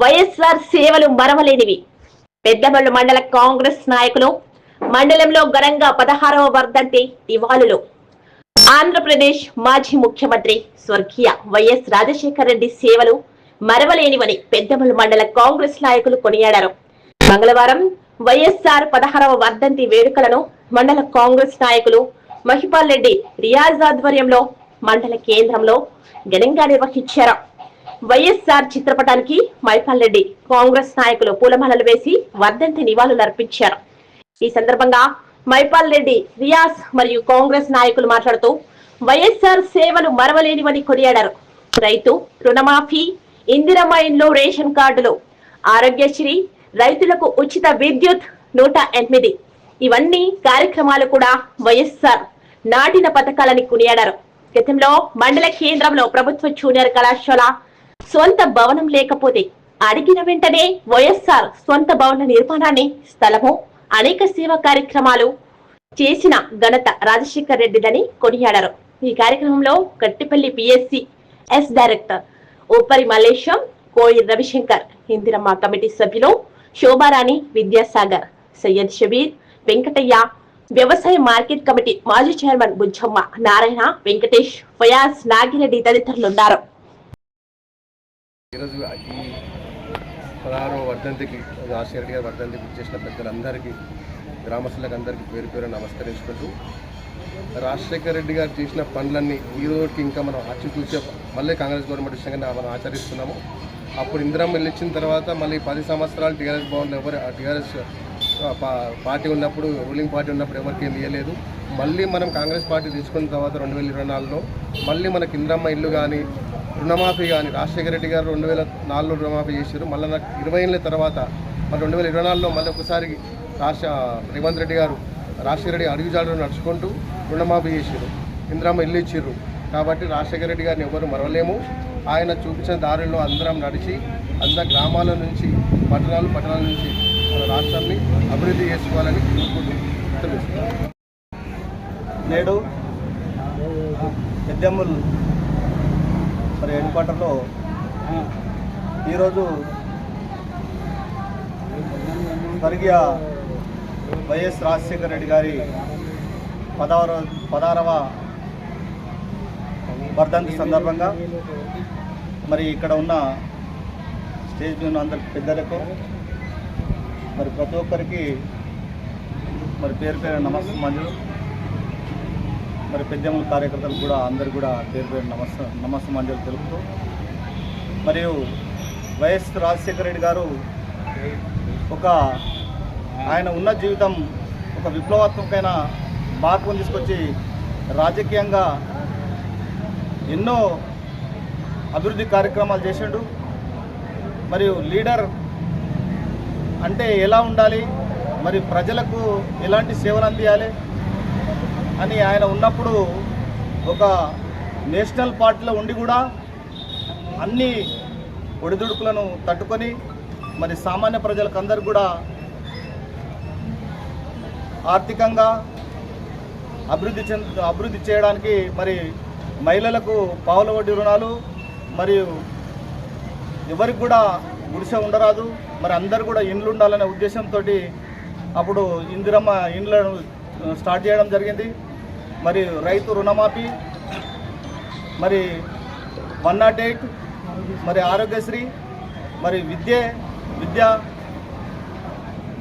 వైఎస్ఆర్ సేవలు మరవలేనివి. పెద్దమల్లు మండల కాంగ్రెస్ నాయకులు మండలంలో ఘనంగా పదహారవ వర్ధంతి నివాళులు ఆంధ్రప్రదేశ్ మాజీ ముఖ్యమంత్రి స్వర్గీయ వైఎస్ రాజశేఖర రెడ్డి సేవలు మరవలేనివని పెద్దమల్లు మండల కాంగ్రెస్ నాయకులు కొనియాడారు. మంగళవారం వైఎస్ఆర్ పదహారవ వర్ధంతి వేడుకలను మండల కాంగ్రెస్ నాయకులు మహిపాల్ రెడ్డి రియాజ్ ఆధ్వర్యంలో మండల కేంద్రంలో ఘనంగా నిర్వహించారు. వైఎస్ఆర్ చిత్రపటానికి మైపాల్ రెడ్డి కాంగ్రెస్ నాయకులు పూలమాలలు వేసి వర్ధంతి నివాళులు అర్పించారు. ఈ సందర్భంగా మైపాల్ రెడ్డి రియాజ్ మరియు కాంగ్రెస్ నాయకులు మాట్లాడుతూ వైఎస్ఆర్ సేవలు మరవలేనివని కొనియాడారు. రైతు రుణమాఫీ ఇందిరమ్మ రేషన్ కార్డులు ఆరోగ్యశ్రీ రైతులకు ఉచిత విద్యుత్ నూట ఎనిమిది. ఇవన్నీ కార్యక్రమాలు కూడా వైఎస్ఆర్ నాటిన పథకాలని కొనియాడారు. గతంలో మండల కేంద్రంలో ప్రభుత్వ జూనియర్ కళాశాల సొంత భవనం లేకపోతే అడిగిన వెంటనే వైఎస్ఆర్ సొంత భవన నిర్మాణాన్ని స్థలము అనేక సేవా కార్యక్రమాలు చేసిన ఘనత రాజశేఖర్ రెడ్డిదని కొనియాడారు. ఈ కార్యక్రమంలో Gattipalli PSC S director Upari Mallesham Koyi Ravishankar Indiramma committee సభ్యులు శోభారాణి విద్యాసాగర్ సయ్యద్ షబీర్ వెంకటయ్య వ్యవసాయ మార్కెట్ కమిటీ మాజీ చైర్మన్ బుజ్జమ్మ నారాయణ వెంకటేష్ ఫయాజ్ నాగిరెడ్డి తదితరులున్నారు. ఈరోజు ఈ పదహారవ వర్ధంతికి రాజశేఖర రెడ్డి గారి వర్ధంతికి చేసిన పెద్దలందరికీ గ్రామస్తులకు అందరికీ పేరు పేరు నమస్కరించుకుంటూ రాజశేఖర రెడ్డి గారు చేసిన పనులన్నీ ఈ రోజుకి ఇంకా మనం ఆచితూచే మళ్ళీ కాంగ్రెస్ గవర్నమెంట్ విషయంగా మనం ఆచరిస్తున్నాము. అప్పుడు ఇందిరమ్మ ఇల్లు తర్వాత మళ్ళీ పది సంవత్సరాలు టీఆర్ఎస్ భవన్లో ఎవరు టీఆర్ఎస్ పార్టీ ఉన్నప్పుడు రూలింగ్ పార్టీ ఉన్నప్పుడు ఎవరికి ఏం ఇవ్వలేదు మళ్ళీ మనం కాంగ్రెస్ పార్టీ తీసుకున్న తర్వాత రెండు వేల ఇరవై నాలుగులో మళ్ళీ మనకి ఇందిరమ్మ ఇల్లు కానీ రుణమాఫీ కానీ రాజశేఖర రెడ్డి గారు రెండు వేల నాలుగులో రుణమాఫీ చేశారు. మళ్ళీ నాకు ఇరవై ఏళ్ళ తర్వాత మళ్ళీ రెండు వేల ఇరవై నాలుగులో మళ్ళీ ఒకసారి రాష్ట్ర రేవంత్ రెడ్డి గారు రాజశేఖర రెడ్డి అడుగుజాడలు నడుచుకుంటూ రుణమాఫీ చేశారు. ఇందిరమ్మ ఇల్లు ఇచ్చారు. కాబట్టి రాజశేఖర రెడ్డి గారిని ఎవరు మరవలేము. ఆయన చూపించిన దారిలో అందరం నడిచి అంత గ్రామాల నుంచి పట్టణాలు పట్టణాల నుంచి మన రాష్ట్రాన్ని అభివృద్ధి చేసుకోవాలని తెలుస్తున్నాను నేడు పెద్దమ్మలు మరి హెడ్ క్వార్టర్లో ఈరోజు స్వర్గీయ వైఎస్ రాజశేఖర రెడ్డి గారి పదహారు పదహారవ వర్ధంతి సందర్భంగా మరి ఇక్కడ ఉన్న స్టేజ్ మీద ఉన్న అందరి పెద్దలకు మరి ప్రతి ఒక్కరికి మరి పేరు పేరు నమస్తే మంజులు మరి పెద్దమ్మల కార్యకర్తలు కూడా అందరు కూడా పేరు పేరు నమస్త నమస్తే తెలుపుతూ మరియు వైఎస్ రాజశేఖర రెడ్డి గారు ఒక ఆయన ఉన్న జీవితం ఒక విప్లవాత్మకమైన మార్పును తీసుకొచ్చి రాజకీయంగా ఎన్నో అభివృద్ధి కార్యక్రమాలు చేసిండు. మరియు లీడర్ అంటే ఎలా ఉండాలి? మరి ప్రజలకు ఎలాంటి సేవలు అందియాలి? అని ఆయన ఉన్నప్పుడు ఒక నేషనల్ పార్టీలో ఉండి కూడా అన్ని ఒడిదుడుకులను తట్టుకొని మరి సామాన్య ప్రజలకు అందరు కూడా ఆర్థికంగా అభివృద్ధి చెంద అభివృద్ధి చేయడానికి మరి మహిళలకు పావుల వడ్డీ రుణాలు మరియు ఎవరికి కూడా గుడిసె ఉండరాదు మరి అందరు కూడా ఇండ్లు ఉండాలనే ఉద్దేశంతో అప్పుడు ఇందిరమ్మ ఇండ్లను స్టార్ట్ చేయడం జరిగింది. మరి రైతు రుణమాఫీ మరి వన్ నాట్ ఎయిట్ మరి ఆరోగ్యశ్రీ మరి విద్య విద్య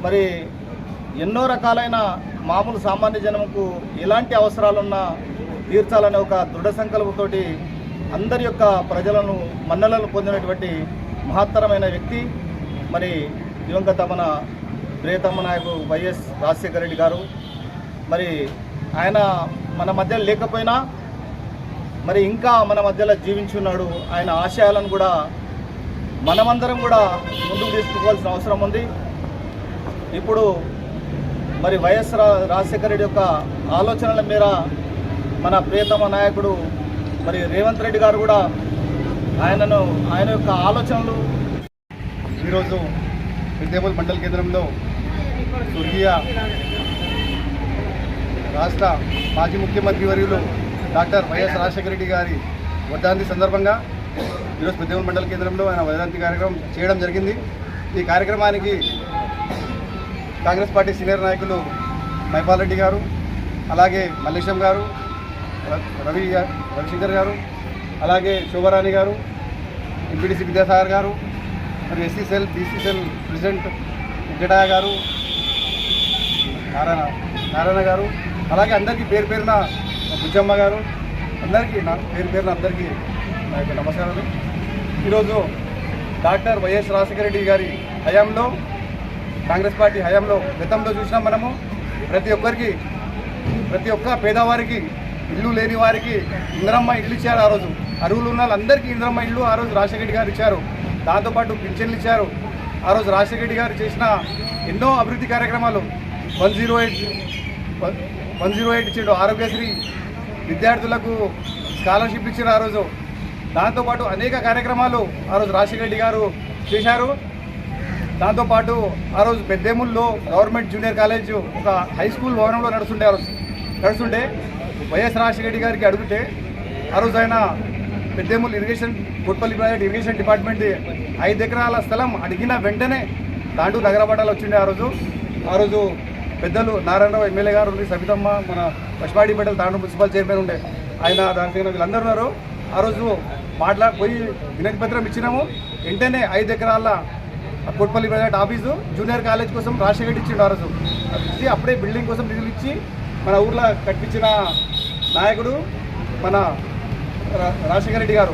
మరి ఎన్నో రకాలైన మామూలు సామాన్య జనంకు ఎలాంటి అవసరాలున్నా తీర్చాలనే ఒక దృఢ సంకల్పంతోటి అందరి యొక్క ప్రజలను మన్నలను పొందినటువంటి మహత్తరమైన వ్యక్తి మరి దివంగత మన ప్రియతమ్మ నాయకు వైఎస్ రాజశేఖర రెడ్డి గారు. మరి ఆయన మన మధ్య లేకపోయినా మరి ఇంకా మన మధ్యలో జీవించున్నాడు ఆయన ఆశయాలను కూడా మనమందరం కూడా ముందుకు తీసుకోవాల్సిన అవసరం ఉంది. ఇప్పుడు మరి వైఎస్ రా రాజశేఖర రెడ్డి యొక్క ఆలోచనల మేర మన ప్రియతమ నాయకుడు మరి రేవంత్ రెడ్డి గారు కూడా ఆయనను ఆయన యొక్క ఆలోచనలు ఈరోజు విద్యాపూర్ మండల కేంద్రంలో స్వర్గీయ రాష్ట్ర మాజీ ముఖ్యమంత్రి వర్యులు డాక్టర్ వైఎస్ రాజశేఖర రెడ్డి గారి వర్ధంతి సందర్భంగా ఈరోజు పెద్దమూరు మండల కేంద్రంలో ఆయన వర్ధంతి కార్యక్రమం చేయడం జరిగింది. ఈ కార్యక్రమానికి కాంగ్రెస్ పార్టీ సీనియర్ నాయకులు మైపాల్ రెడ్డి గారు అలాగే మల్లేశం గారు ర- రవి రవిశంకర్ గారు అలాగే శోభరాణి గారు ఎంపీడీసీ విద్యాసాగర్ గారు మరియు SC cell BC cell president Venkataiah garu Narayana Narayana గారు అలాగే అందరికీ పేరు పేరున బుజ్జమ్మ గారు అందరికీ నా పేరు పేరున అందరికీ నా యొక్క నమస్కారాలు. ఈరోజు డాక్టర్ వైఎస్ రాజశేఖర రెడ్డి గారి హయాంలో కాంగ్రెస్ పార్టీ హయాంలో గతంలో చూసినాం మనము. ప్రతి ఒక్కరికి ప్రతి ఒక్క పేదవారికి ఇల్లు లేని వారికి ఇంద్రమ్మ ఇల్లు ఇచ్చారు ఆ రోజు. అరువులు ఉన్న వాళ్ళందరికీ ఇంద్రమ్మ ఇల్లు ఆ రోజు రాజశేఖర రెడ్డి గారు ఇచ్చారు. దాంతోపాటు పింఛన్లు ఇచ్చారు. ఆ రోజు రాజశేఖర రెడ్డి గారు చేసిన ఎన్నో అభివృద్ధి కార్యక్రమాలు. One zero eight one zero eight ఇచ్చిండు ఆరోగ్యశ్రీ విద్యార్థులకు స్కాలర్షిప్ ఇచ్చిండు ఆ రోజు. దాంతోపాటు అనేక కార్యక్రమాలు ఆ రోజు రాజశేఖర రెడ్డి గారు చేశారు. దాంతోపాటు ఆ రోజు పెద్దేముల్లో గవర్నమెంట్ జూనియర్ కాలేజ్ ఒక హై స్కూల్ భవనంలో నడుస్తుండే ఆ రోజు. నడుస్తుంటే వైఎస్ రాజశేఖర రెడ్డి గారికి అడిగితే ఆ రోజు ఆయన Peddemul irrigation Gutpalli project irrigation department ఐదు ఎకరాల స్థలం అడిగిన వెంటనే తాండూ నగరపటాలు వచ్చిండే ఆ రోజు. ఆ రోజు పెద్దలు నారాయణరావు ఎమ్మెల్యే గారు ఉండి సబితమ్మ మన పశుపాడి పటేల్ తాండూరు మున్సిపల్ చైర్మన్ ఉండే. ఆయన దానికి వీళ్ళందరూ ఉన్నారు. ఆ రోజు మాట్లా పోయి వినతి పత్రం ఇచ్చినాము. వెంటనే ఐదు ఎకరాల ఆ కోట్పల్లి ఆఫీసు జూనియర్ కాలేజ్ కోసం రాజశేఖర్ ఇచ్చిండు ఆ రోజు. ఇచ్చి అప్పుడే బిల్డింగ్ కోసం నిధులు ఇచ్చి మన ఊర్లో కట్టించిన నాయకుడు మన రా- రాజశేఖర రెడ్డి గారు.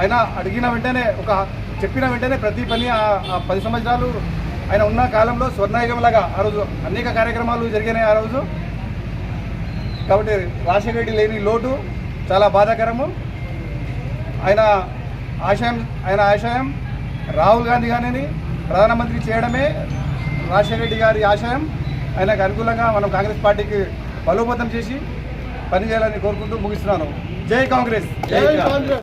ఆయన అడిగిన వెంటనే ఒక చెప్పిన వెంటనే ప్రతి పని ఆ పది సంవత్సరాలు ఆయన ఉన్న కాలంలో స్వర్ణయుగంలాగా ఆ రోజు అనేక కార్యక్రమాలు జరిగినాయి ఆ రోజు. కాబట్టి రాజశేఖర రెడ్డి లేని లోటు చాలా బాధాకరము. ఆయన ఆశయం ఆయన ఆశయం రాహుల్ గాంధీ గారిని ప్రధానమంత్రి చేయడమే రాజశేఖర రెడ్డి గారి ఆశయం. ఆయనకు అనుకూలంగా మనం కాంగ్రెస్ పార్టీకి బలోపేతం చేసి పనిచేయాలని కోరుకుంటూ ముగిస్తున్నాను. జై కాంగ్రెస్. జై కాంగ్రెస్.